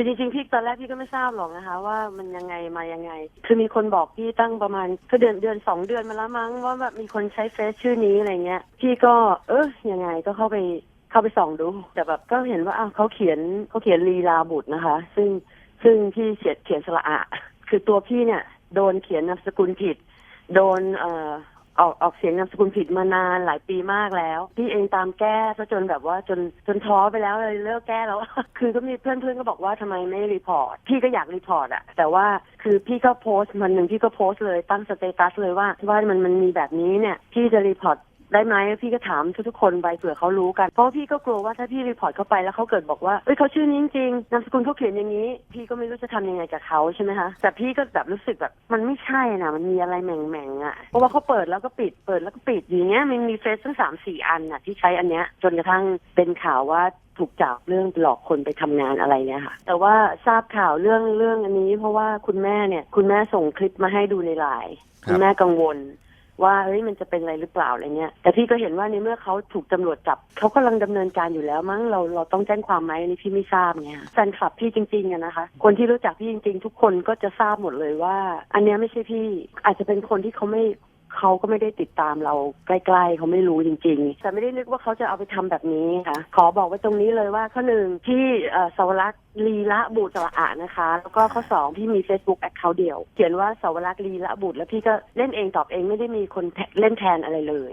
คือจริงๆพี่ตอนแรกพี่ก็ไม่ทราบหรอกนะคะ ว่ามันยังไงมายังไง คือมีคนบอกพี่ตั้งประมาณก็เดือนเดือนสองเดือนมาแล้วมั้งว่าแบบมีคนใช้เฟซชื่อนี้อะไรเงี้ย พี่ก็เออยังไงก็เข้าไปเข้าไปส่องดู แต่แบบก็เห็นว่าอ้าวเขาเขียนเขาเขียนลีลาบุตรนะคะ ซึ่งซึ่งพี่เขียนเขียนสระอะคือตัวพี่เนี่ย โดนเขียนนามสกุลผิด โดนเอ่อ ออกออกเสียงนามสกุลผิดมานานหลายปีมากแล้ว พี่เองตามแก้ซะจนแบบว่าจนจนท้อไปแล้วเลยเลิกแก้แล้ว คือก็มีเพื่อนเพื่อนๆก็บอกว่าทำไมไม่รีพอร์ต พี่ก็อยากรีพอร์ตอะแต่ว่าคือพี่ก็โพสต์มันหนึ่งพี่ก็โพสต์เลยตั้งสเตตัสเลยว่าว่ามันมันมีแบบนี้เนี่ยพี่จะรีพอร์ต ได้ไหมพี่ก็ถามทุกๆคนไปเผื่อเขารู้กัน เพราะว่าพี่ก็กลัวว่าถ้าพี่รีพอร์ตเข้าไปแล้วเขาเกิดบอกว่าเอ้ยเขาชื่อนี้จริงๆนามสกุลเขาเขียนอย่างนี้ พี่ก็ไม่รู้จะทำยังไงกับเขาใช่ไหมคะแต่พี่ก็แบบรู้สึกแบบมันไม่ใช่นะมันมีอะไรแหม่งๆอะเพราะว่าเขาเปิดแล้วก็ปิดเปิดแล้วก็ปิดอย่างเงี้ยมันมีเฟซตั้งสามสี่อันน่ะที่ใช้อันเนี้ยจนกระทั่งเป็นข่าวว่าถูกจับเรื่องหลอกคนไปทำงานอะไรเนี่ยค่ะ แต่ว่าทราบข่าวเรื่องเรื่องอันนี้ เพราะว่าคุณแม่เนี่ย คุณแม่ส่งคลิปมาให้ดูในไลน์ครับคุณแม่กังวล ว่าเฮ้ยมันจะเป็นอะไรหรือเปล่าอะไรเงี้ยแต่พี่ก็เห็นว่าในเมื่อเขาถูกตำรวจจับเขากำลังดำเนินการอยู่แล้วมั้งเราเราต้องแจ้งความไหมนี่พี่ไม่ทราบเนี่ยแฟนคลับพี่จริงๆอะนะคะ คนที่รู้จักพี่จริง ๆ ทุกคนก็จะทราบหมดเลยว่า อันเนี้ยไม่ใช่พี่อาจจะเป็นคนที่เขาไม่ เขาก็ไม่ได้ติดตามเราใกล้ๆ เขาไม่รู้จริงๆ แต่ไม่ได้นึกว่าเขาจะเอาไปทำแบบนี้ค่ะ ขอบอกไว้ตรงนี้เลยว่าข้อหนึ่งที่สาวรักษ์ลีละบุตรสระอะนะคะ แล้วก็ข้อสองพี่มี Facebook แอคเคาท์เดียว เขียนว่าสาวรักษ์ลีละบุตรแล้วพี่ก็เล่นเองตอบเองไม่ได้มีคนเล่นแทนอะไรเลย